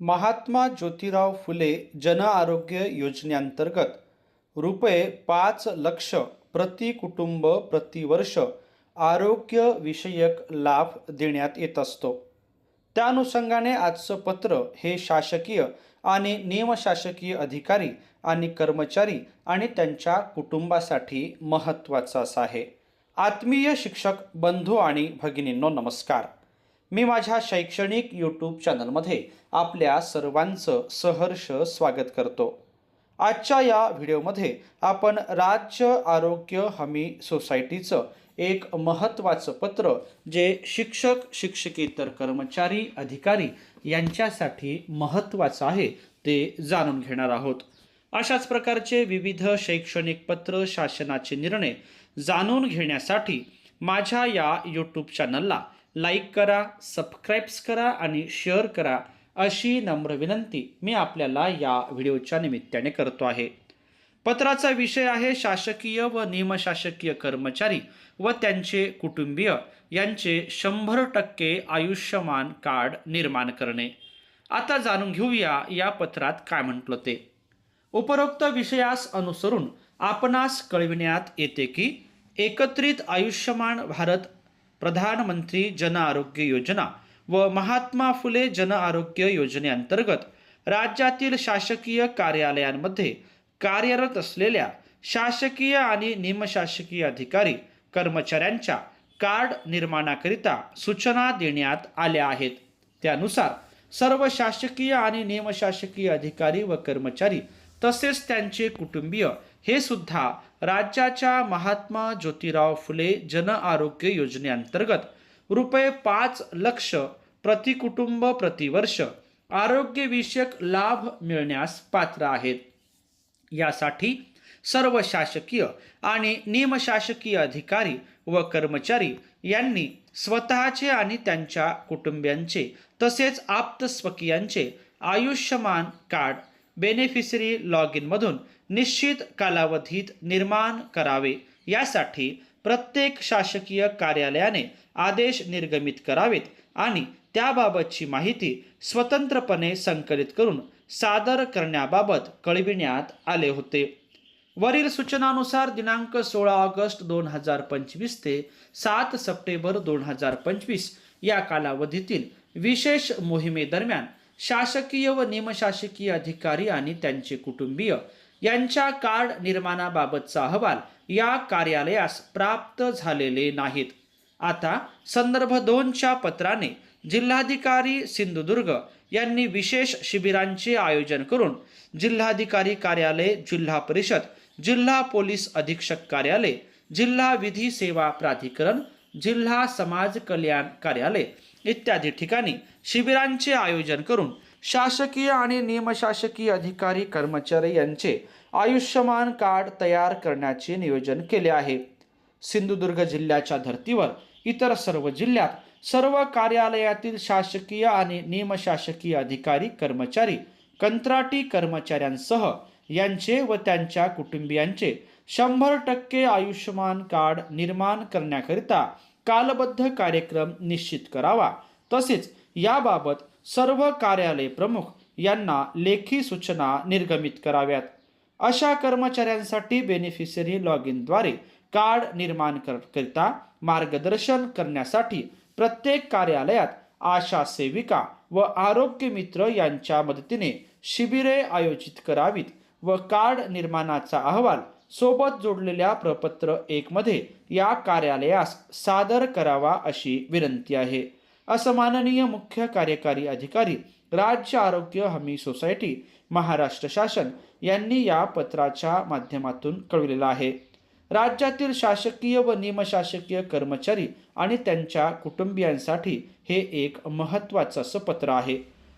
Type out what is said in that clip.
महात्मा ज्योतिराव फुले जन आरोग्य योजनेअंतर्गत रुपये पाच लक्ष प्रति कुटुंब प्रतिवर्ष आरोग्यविषयक लाभ देण्यात येत असतो. त्या अनुषंगाने आजचं पत्र हे शासकीय आणि निमशासकीय अधिकारी आणि कर्मचारी आणि त्यांच्या कुटुंबासाठी महत्त्वाचं असं आहे आत्मीय शिक्षक बंधू आणि भगिनींनो नमस्कार. मी माझ्या शैक्षणिक यूट्यूब चॅनलमध्ये आपल्या सर्वांचं सहर्ष स्वागत करतो. आजच्या या व्हिडिओमध्ये आपण राज्य आरोग्य हमी सोसायटीचं एक महत्त्वाचं पत्र जे शिक्षक शिक्षकेतर कर्मचारी अधिकारी यांच्यासाठी महत्त्वाचं आहे ते जाणून घेणार आहोत. अशाच प्रकारचे विविध शैक्षणिक पत्र शासनाचे निर्णय जाणून घेण्यासाठी माझ्या या यूट्यूब चॅनलला लाईक करा सबस्क्राईब्स करा आणि शेअर करा अशी नम्र विनंती मी आपल्याला या व्हिडिओच्या निमित्ताने करतो आहे. पत्राचा विषय आहे शासकीय व निमशासकीय कर्मचारी व त्यांचे कुटुंबीय यांचे शंभर टक्के आयुष्यमान कार्ड निर्माण करणे. आता जाणून घेऊया या पत्रात काय म्हटलं ते. उपरोक्त विषयास अनुसरून आपणास कळविण्यात येते की एकत्रित आयुष्यमान भारत प्रधानमंत्री जन आरोग्य योजना व महात्मा फुले जन आरोग्य योजनेअंतर्गत राज्यातील शासकीय कार्यालयांमध्ये कार्यरत असलेल्या शासकीय आणि निमशासकीय अधिकारी कर्मचाऱ्यांच्या कार्ड निर्माणाकरिता सूचना देण्यात आल्या आहेत त्यानुसार सर्व शासकीय आणि निमशासकीय अधिकारी व कर्मचारी तसेच त्यांचे कुटुंबीय हे सुद्धा राज्याच्या महात्मा ज्योतिराव फुले जन आरोग्य योजनेअंतर्गत रुपये पाच लक्ष प्रतिकुटुंब प्रतिवर्ष आरोग्यविषयक लाभ मिळण्यास पात्र आहेत. यासाठी सर्व शासकीय आणि निमशासकीय अधिकारी व कर्मचारी यांनी स्वतःचे आणि त्यांच्या कुटुंबियांचे तसेच आप्तस्वकीयांचे आयुष्यमान कार्ड बेनिफिशरी लॉग इनमधून निश्चित कालावधीत निर्माण करावे. यासाठी प्रत्येक शासकीय कार्यालयाने आदेश निर्गमित करावेत आणि त्याबाबतची माहिती स्वतंत्रपणे संकलित करून सादर करण्याबाबत कळविण्यात आले होते. वरील सूचनानुसार दिनांक सोळा ऑगस्ट दोन हजार पंचवीस ते सात सप्टेंबर दोन हजार पंचवीस या कालावधीतील विशेष मोहिमेदरम्यान शासकीय व निमशासकीय अधिकारी आणि त्यांचे कुटुंबीय यांच्या कार्ड निर्माणाबाबतचा अहवाल या कार्यालयास प्राप्त झालेले नाहीत. आता संदर्भ दोनच्या पत्राने जिल्हाधिकारी सिंधुदुर्ग यांनी विशेष शिबिरांचे आयोजन करून जिल्हाधिकारी कार्यालय जिल्हा परिषद जिल्हा पोलीस अधीक्षक कार्यालय जिल्हा विधी सेवा प्राधिकरण जिल्हा समाज कल्याण कार्यालय इत्यादी ठिकाणी शिबिरांचे आयोजन करून शासकीय आणि निमशासकीय अधिकारी कर्मचारी यांचे आयुष्यमान कार्ड तयार करण्याचे नियोजन केले आहे. सिंधुदुर्ग जिल्ह्याच्या धर्तीवर इतर सर्व जिल्ह्यात सर्व कार्यालयातील शासकीय आणि निमशासकीय अधिकारी कर्मचारी कंत्राटी कर्मचाऱ्यांसह यांचे व त्यांच्या कुटुंबियांचे शंभर टक्के आयुष्यमान कार्ड निर्माण करण्याकरिता कालबद्ध कार्यक्रम निश्चित करावा. तसेच याबाबत सर्व कार्यालय प्रमुख यांना लेखी सूचना निर्गमित कराव्यात. अशा कर्मचाऱ्यांसाठी बेनिफिशरी लॉग इनद्वारे कार्ड निर्माण करता मार्गदर्शन करण्यासाठी प्रत्येक कार्यालयात आशा सेविका व आरोग्य मित्र यांच्या मदतीने शिबिरे आयोजित करावीत व कार्ड निर्माणाचा अहवाल सोबत जोडलेल्या प्रपत्र एकमध्ये या कार्यालयास सादर करावा अशी विनंती आहे. असं माननीय मुख्य कार्यकारी अधिकारी राज्य आरोग्य हमी सोसायटी महाराष्ट्र शासन यांनी या पत्राच्या माध्यमातून कळविलेलं आहे. राज्यातील शासकीय व निमशासकीय कर्मचारी आणि त्यांच्या कुटुंबियांसाठी हे एक महत्त्वाचं असं पत्र आहे.